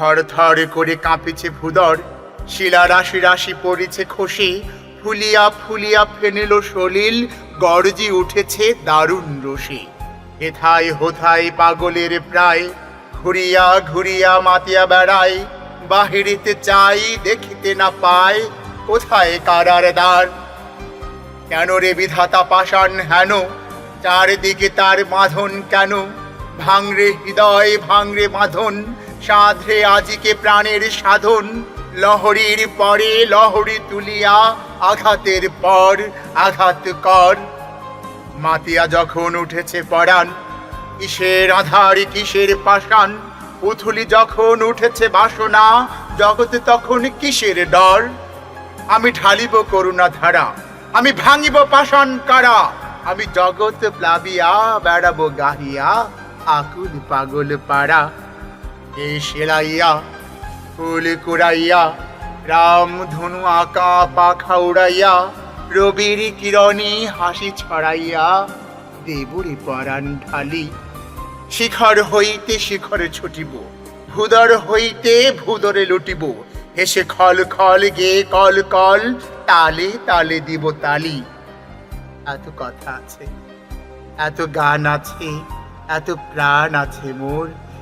থর থর করে কাঁপিছে ভুদর। শিলা রাশি রাশি পড়েছে খসে। ফুলিয়া ফুলিয়া ফেনিল সলিল। গর্জি উঠেছে দারুণ রসে। হেথায় হোথায় পাগলের প্রায়। ঘুরিয়া ঘুরিয়া মাতিয়া বেড়ায়। বাহিরিতে চাই, দেখিতে না পায় কোথায় কারার দ্বার? কেন রে বিধাতা পাষাণ হেন? চারিদিকে তার বাঁধন কেন? ভাঙরে হৃদয়, ভাঙরে বাঁধন সাধরে আজিকে প্রাণের সাধন। লহরীর পরে লহরী তুলিয়া আঘাতের পর আঘাত কর। মাতিয়া যখন উঠেছে পরাণ, কিসের আধার, কিসের পাষাণ? উথুলি যখন উঠেছে বাসনা জগতে তখন কিসের ডর? আমি ঢালিব করুণা ধারা, আমি ভাঙিব পাষাণ কারা? আমি জগৎ প্লাবিয়া, বেড়াবো গাহিয়া, আকুল পাগল পাড়া। এ সেলাইয়া ফুল কুড়াইয়া, রাম ধনু আঁকা পাখা উড়াইয়া রবির কিরণে হাসি ছড়াইয়া, দেবুরে পরাণ ঢালি। শিখর হইতে শিখরে ছুটিব ভুদর হইতে ভুদরে লুটিব, হেসে খল খল গে কল কল, তালে তালে দিব তালি। এত কথা আছে, এত গান আছে, এত প্রাণ আছে মোর।